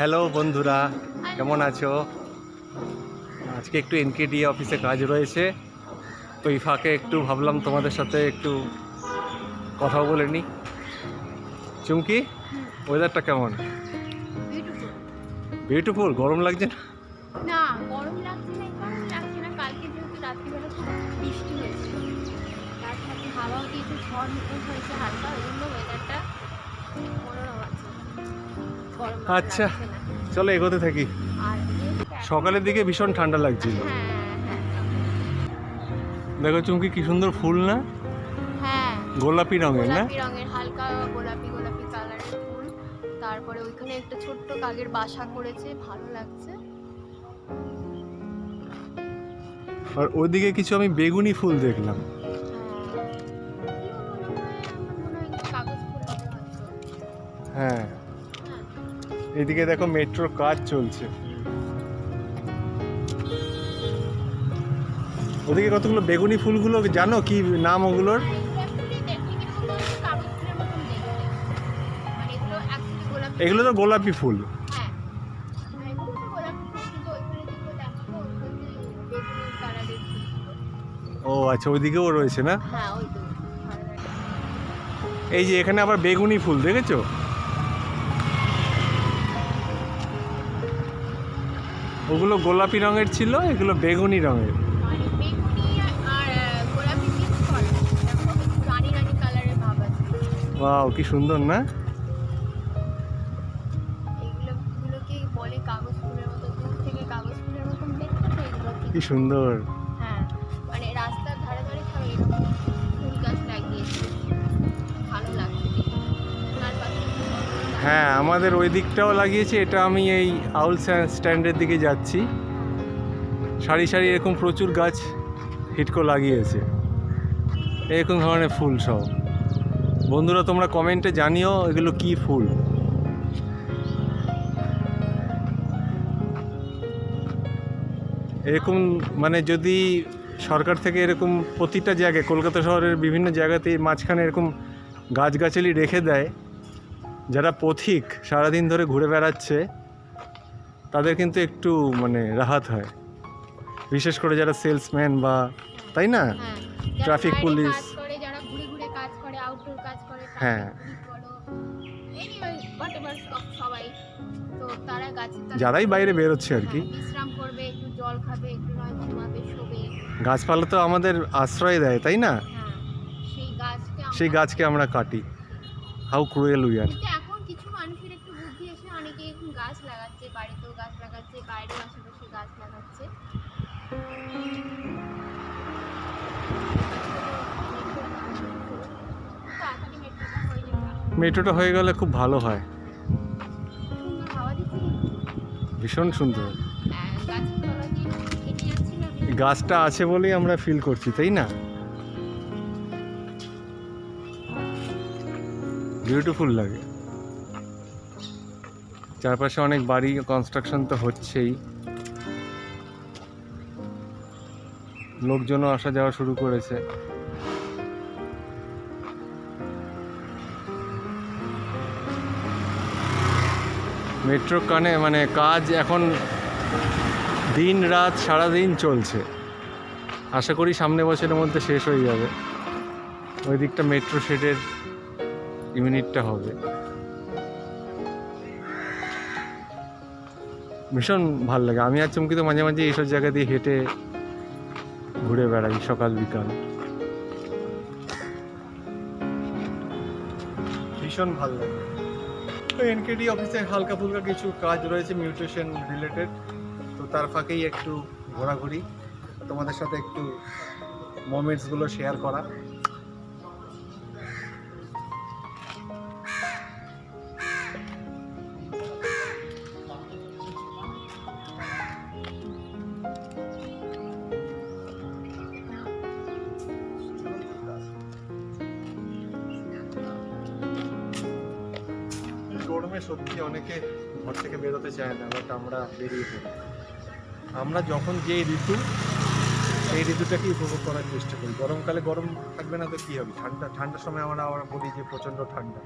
Hello বন্ধুরা কেমন আছো? আজকে একটু এনকেডি অফিসে কাজ রয়েছে তো এই ফাঁকে একটু ভাবলাম তোমাদের সাথে একটু কথা বলে নিই। চুমকি ওয়েদারটা কেমন? বিউটিফুল গরম লাগছে না? না গরম লাগছে না এই লাগছে না কালকে যেহেতু রাত্রিবেলা খুব বৃষ্টি হয়েছিল তার সাথে হাওয়াও দিয়েছে ঝড় হয়েছে হালকা ওই জন্য আচ্ছা। চলো এগোতে থাকি। সকালের দিকে ভীষণ ঠান্ডা লাগছিল। হ্যাঁ হ্যাঁ দেখো চুমকি কি সুন্দর ফুল না? হ্যাঁ। গোলাপি রঙের না? হালকা গোলাপি গোলাপি কালারের ফুল। তারপরে ওইখানে একটা ছোট্ট কাকের বাসা করেছে ভালো লাগছে। আর ওইদিকে কিছু আমি বেগুনি ফুল দেখলাম। হ্যাঁ। এদিকে দেখো মেট্রোর কাজ চলছে। ওদিকে কতগুলো বেগুনি ফুলগুলো জানো কি নাম ওগুলোর? এগুলো তো গোলাপি ফুল। ও আচ্ছা ওইদিকেও রয়েছে না? এই যে এখানে আবার বেগুনি ফুল দেখেছ? ওগুলো গোলাপি রঙের ছিল এগুলো বেগুনি রঙের। বাহ কি সুন্দর না? কি গুলোকে হ্যাঁ আমাদের ওই দিকটাও লাগিয়েছে। এটা আমি এই আউল স্ট্যান্ডের দিকে যাচ্ছি। সারি সারি এরকম প্রচুর গাছ হিটকো লাগিয়েছে। এরকম ধরনের ফুল সব। বন্ধুরা, তোমরা কমেন্টে জানিও এগুলো কি ফুল। এরকম মানে যদি সরকার থেকে এরকম প্রতিটা জায়গায়, কলকাতা শহরের বিভিন্ন জায়গাতে মাঝখানে এরকম গাছগাছালি রেখে দেয় যারা পথিক সারাদিন ধরে ঘুরে বেড়াচ্ছে তাদের কিন্তু একটু মানে রাহাত হয়। বিশেষ করে যারা সেলসম্যান বা তাই না? ট্রাফিক হ্যাঁ। তারা গাছের তলায় যারাই বাইরে বেরোচ্ছে আর কি। হ্যাঁ, গাছপালা তো আমাদের আশ্রয় দেয় তাই না? হ্যাঁ সেই গাছকে আমরা- সেই গাছকে আমরা কাটি। হাউ ক্রুয়েল উই আর কিন্তু এখন কিছু মানুষের একটু বুদ্ধি এসে অনেকে এখন গাছ লাগাচ্ছে বাড়িতেও গাছ লাগাচ্ছে বাইরেও আশেপাশে গাছ লাগাচ্ছে। মেট্রোটা হয়ে গেলে খুব ভালো হয়। ভীষণ সুন্দর। হ্যাঁ, গাছটা আছে বলেই আমরা ফিল করছি তাই না? বিউটিফুল লাগে। চারপাশে অনেক বাড়ি কনস্ট্রাকশন তো হচ্ছেই। লোকজনও আসা যাওয়া শুরু করেছে। মেট্রো কানে মানে কাজ এখন দিন রাত সারা দিন চলছে। আশা করি সামনে বছরের মধ্যে শেষ হয়ে যাবে। ওই দিকটা মেট্রো শেডের ইউনিটটা হবে। ভীষণ ভালো লাগে। আমি আর চমকি তো মাঝে মাঝে এইসব জায়গা দিয়ে হেঁটে ঘুরে বেড়াই সকাল, বিকাল। ভীষণ ভালো লাগে। তো এনকেডি অফিসে হালকা ফুলকা কিছু কাজ রয়েছে মিউটেশন রিলেটেড। তো তার ফাঁকেই একটু ঘোরাঘুরি। তোমাদের সাথে একটু মোমেন্টসগুলো শেয়ার করা। সত্যি অনেকে ঘর থেকে বেরোতে চায় না বাট আমরা বেরিয়ে পড়ি। আমরা যখন যে ঋতু সেই ঋতুটাকে উপভোগ করার চেষ্টা করি। গরমকালে গরম থাকবে না তো কী হবে? ঠান্ডা ঠান্ডার সময় আমরা আবার বলি যে প্রচণ্ড ঠান্ডা।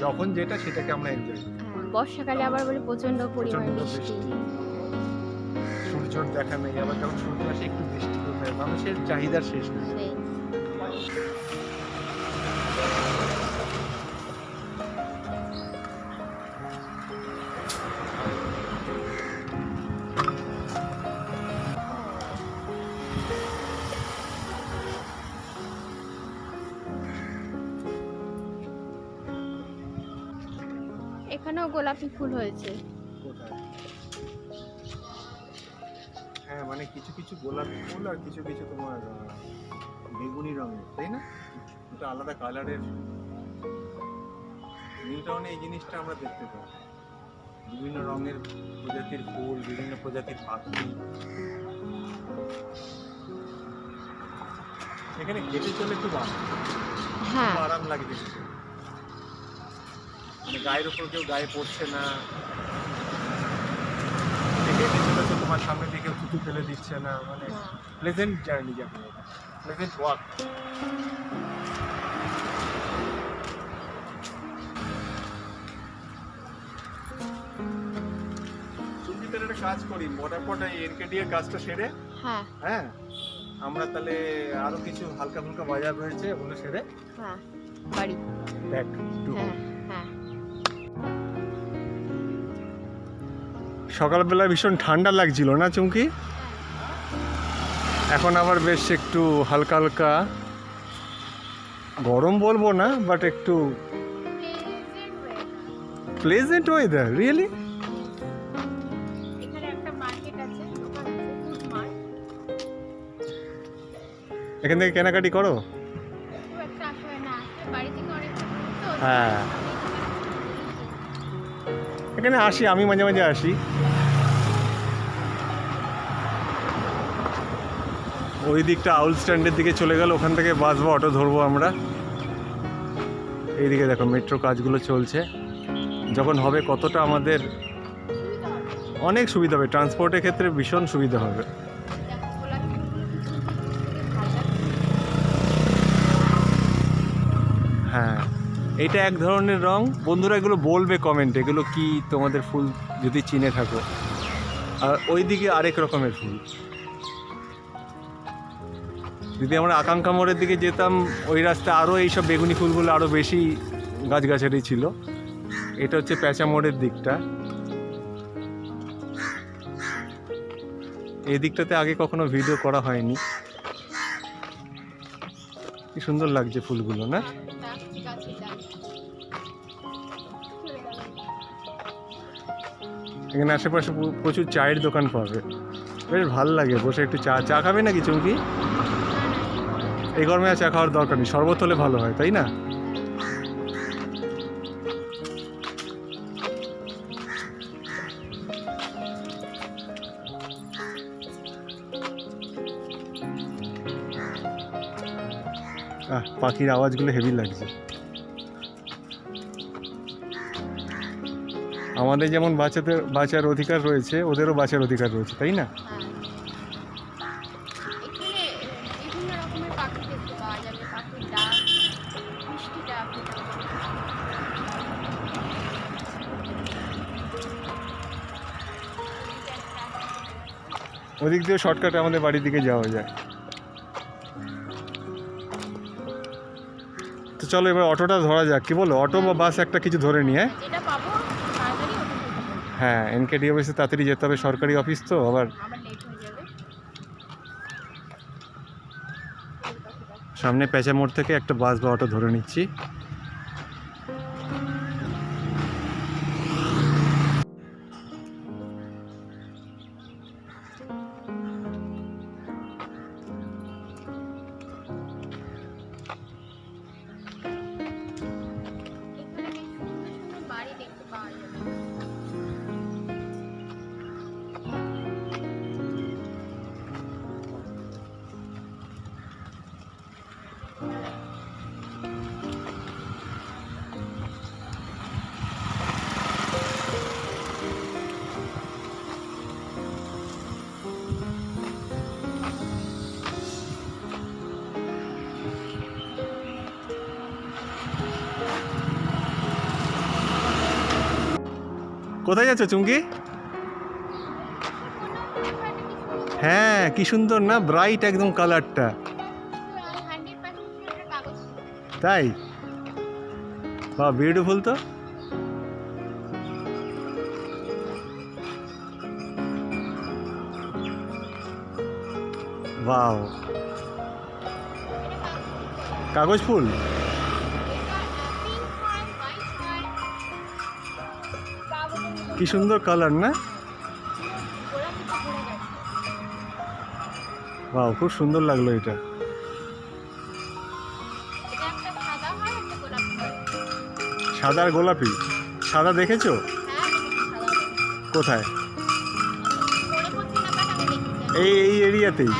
যখন যেটা সেটাকে আমরা এনজয় করি। হ্যাঁ বর্ষাকালে আবার বলে পরিমাণে প্রচণ্ড বৃষ্টি। বৃষ্টি। সূর্যর দেখা নেই আবার যখন সূর্য আসে একটু বৃষ্টি মানুষের চাহিদার শেষ নেই। এখানেও গোলাপি ফুল হয়েছে। হ্যাঁ মানে কিছু কিছু গোলাপি ফুল আর কিছু কিছু তোমার বেগুনি রঙের তাই না? দুটো আলাদা কালারের। নিউ টাউনে এই জিনিসটা আমরা দেখতে পাই বিভিন্ন রঙের প্রজাতির ফুল বিভিন্ন প্রজাতির পাখি। এখানে হেঁটে চলে খুব আরাম হ্যাঁ। আরাম লাগে দেখতে। মানে গায়ের উপর কেউ গায়ে পড়ছে না। তোমার সামনে দিকে থুতু ফেলে দিচ্ছে না মানে। প্লেজেন্ট জার্নি যাকে প্লেজেন্ট ওয়াক সুন্দর একটা কাজ করি মোটামোটা এনকেডি এর কাজটা সেরে। হ্যাঁ। হ্যাঁ আমরা তাহলে আরও কিছু হালকা ফুলকা বাজার রয়েছে ওগুলো সেরে হ্যাঁ বাড়ি। ব্যাক টু হ্যাঁ হ্যাঁ। সকালবেলা ভীষণ ঠান্ডা লাগছিল না চুমকি? এখন আবার বেশ একটু হালকা হালকা। গরম বলব না বাট একটু প্লেজেন্ট ওয়েদার রিয়েলি এখানে থেকে কেনাকাটি করো? হ্যাঁ। এখানে আসি আমি মাঝে মাঝে আসি। ওই দিকটা আউল স্ট্যান্ডের দিকে চলে গেল, ওখান থেকে বাস বা অটো ধরবো আমরা। এইদিকে দেখো, মেট্রো কাজগুলো চলছে। যখন হবে কতটা আমাদের অনেক সুবিধা হবে, ট্রান্সপোর্টের ক্ষেত্রে ভীষণ সুবিধা হবে। হ্যাঁ এটা এক ধরনের রং। বন্ধুরা এগুলো বলবে কমেন্ট এগুলো কি তোমাদের ফুল যদি চিনে থাকো। আর ওইদিকে আরেক রকমের ফুল। যদি আমরা আকাঙ্ক্ষা মোড়ের দিকে যেতাম, ওই রাস্তা আরও এইসব বেগুনি ফুলগুলো আরও বেশি গাছগাছালি ছিল। এটা হচ্ছে প্যাঁচা মোড়ের দিকটা। এই দিকটাতে আগে কখনো ভিডিও করা হয়নি। কি সুন্দর লাগছে ফুলগুলো, না? এখানে আশেপাশে প্রচুর চায়ের দোকান পাবে। বেশ ভালো লাগে, বসে একটু চা চা খাবে নাকি, চুমকি? এই গরমে চা খাওয়ার দরকার নেই, শরবত হলে ভালো হয়, তাই না? পাখির আওয়াজগুলো হেভি লাগছে। আমাদের যেমন বাচ্চাদের বাঁচার অধিকার রয়েছে, ওদেরও বাঁচার অধিকার রয়েছে, তাই না? ওদিক দিয়ে শর্টকাটে আমাদের বাড়ির দিকে যাওয়া যায়। তো চলো এবার অটোটা ধরা যাক। কি বলো? অটো বা বাস একটা কিছু ধরে নিয়ে। হ্যাঁ এনকেডি অফিসে তাড়াতাড়ি যেতে হবে। সরকারি অফিস তো আবার সামনে পেঁচা মোড় থেকে একটা বাস বা অটো ধরে নিচ্ছি। কোথায় যাচ্ছ, চুমকি? হ্যাঁ কি সুন্দর না? ব্রাইট একদম কালারটা। তাই? বা বিউটিফুল তো। বাও কাগজ ফুল? কি সুন্দর কালার, না? বাও খুব সুন্দর লাগল এটা। সাদা গোলাপি সাদা আর গোলাপি। সাদা দেখেছ। কোথায়? এই এই এরিয়াতেই।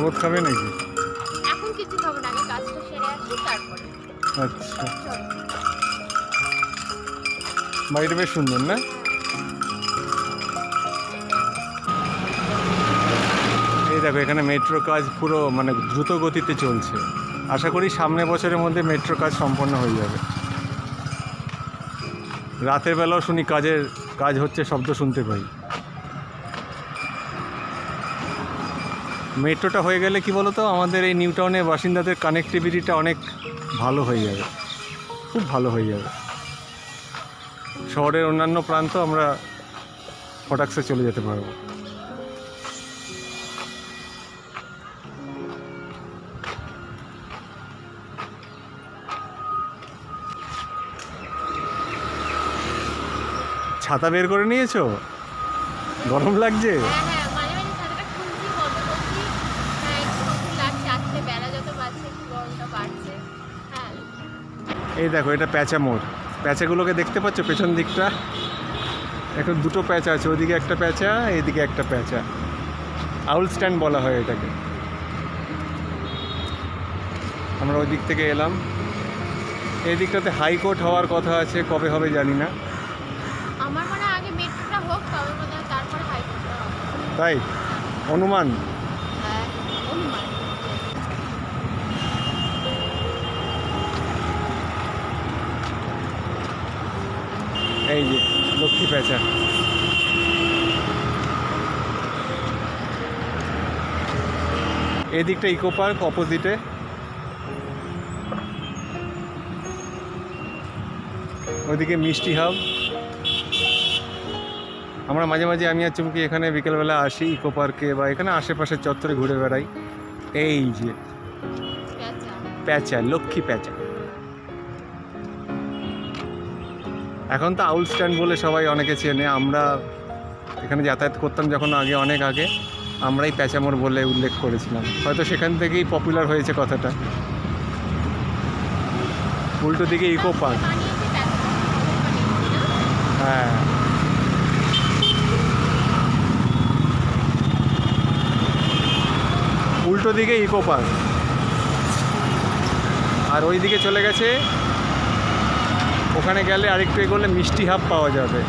শরবত খাবে নাকি? এখন কিছু খাব না আগে কাজটা সেরে আসি তারপরে। আচ্ছা। বাড়িটা বেশ সুন্দর না? এই দেখো এখানে মেট্রো কাজ পুরো মানে দ্রুত গতিতে চলছে। আশা করি সামনে বছরের মধ্যে মেট্রো কাজ সম্পন্ন হয়ে যাবে। রাতের বেলাও শুনি কাজের কাজ হচ্ছে শব্দ শুনতে পাই। মেট্রোটা হয়ে গেলে কি বলতো, আমাদের এই নিউ টাউনের বাসিন্দাদের কানেক্টিভিটিটা অনেক ভালো হয়ে যাবে। খুব ভালো হয়ে যাবে। শহরের অন্যান্য প্রান্ত আমরা ফটাক্সে চলে যেতে পারব। ছাতা বের করে নিয়েছো? গরম লাগছে? এই দেখো এটা প্যাঁচা মোড়। প্যাঁচাগুলোকে দেখতে পাচ্ছ পেছন দিকটা? এখন দুটো প্যাঁচা আছে ওদিকে একটা প্যাঁচা এইদিকে একটা প্যাঁচা। আউল স্ট্যান্ড বলা হয় এটাকে। আমরা ওই দিক থেকে এলাম। এই দিকটাতে হাইকোর্ট হওয়ার কথা আছে কবে হবে জানি না। আমার মনে আগে মেট্রোটা হোক তবে তারপরে হাইকোর্টটা হবে। তাই? অনুমান? এই যে লক্ষ্মী প্যাঁচা এদিকটা ইকো পার্ক অপোজিটে। ওইদিকে মিষ্টি হাব। আমরা মাঝে মাঝে আমি আর চুমকি এখানে বিকেলবেলা আসি ইকো পার্কে বা এখানে আশেপাশে চত্বরে ঘুরে বেড়াই। এই যে পেঁচা। প্যাঁচা লক্ষ্মী প্যাঁচা এখন তো আউল স্ট্যান্ড বলে সবাই অনেকে চেনে। আমরা এখানে যাতায়াত করতাম যখন আগে, অনেক আগে। আমরাই প্যাঁচামোড় বলে উল্লেখ করেছিলাম। হয়তো সেখান থেকেই পপুলার হয়েছে কথাটা। উল্টো দিকে ইকো পার্ক হ্যাঁ। উল্টো দিকে ইকো পার্ক আর ওই দিকে চলে গেছে ওখানে গেলে আরেকটু এগোলে মিষ্টি হাব পাওয়া যাবে।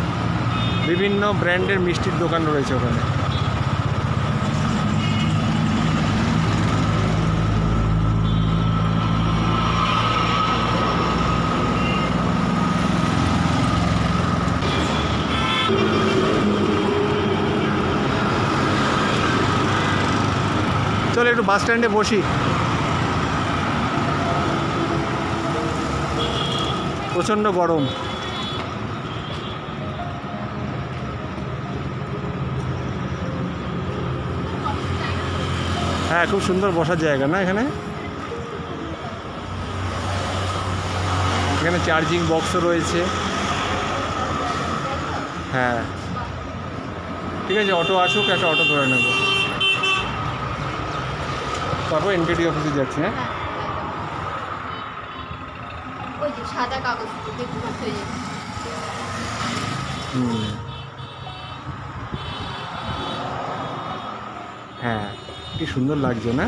বিভিন্ন ব্র্যান্ডের মিষ্টির দোকান রয়েছে ওখানে। চলো একটু বাস স্ট্যান্ডে বসি। প্রচণ্ড গরম। হ্যাঁ খুব সুন্দর বসার জায়গা না এখানে? এখানে চার্জিং বক্সও রয়েছে। হ্যাঁ। ঠিক আছে, অটো আসুক, একটা অটো ধরে নেব। তারপর এনকেডি অফিসে যাচ্ছি হ্যাঁ? সাদা কাগজ হ্যাঁ কি সুন্দর লাগছে না?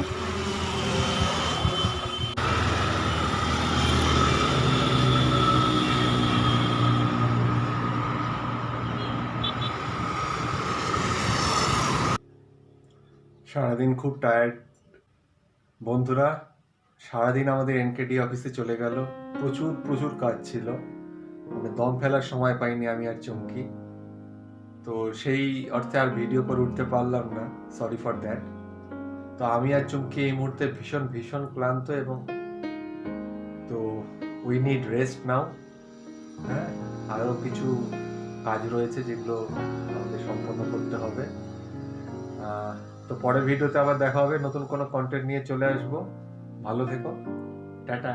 সারাদিন খুব টায়ার্ড বন্ধুরা সারাদিন আমাদের এনকেডি অফিসে চলে গেল। প্রচুর প্রচুর কাজ ছিল। মানে দম ফেলার সময় পাইনি আমি আর চমকি। তো সেই অর্থে আর ভিডিও করে উঠতে পারলাম না। সরি ফর দ্যাট তো আমি আর চমকি এই মুহূর্তে ভীষণ ভীষণ ক্লান্ত এবং তো উই নিড রেস্ট নাও হ্যাঁ আরও কিছু কাজ রয়েছে যেগুলো আমাদের সম্পন্ন করতে হবে। তো পরের ভিডিওতে আবার দেখা হবে। নতুন কোনো কন্টেন্ট নিয়ে চলে আসব। ভালো থেকো। টাটা।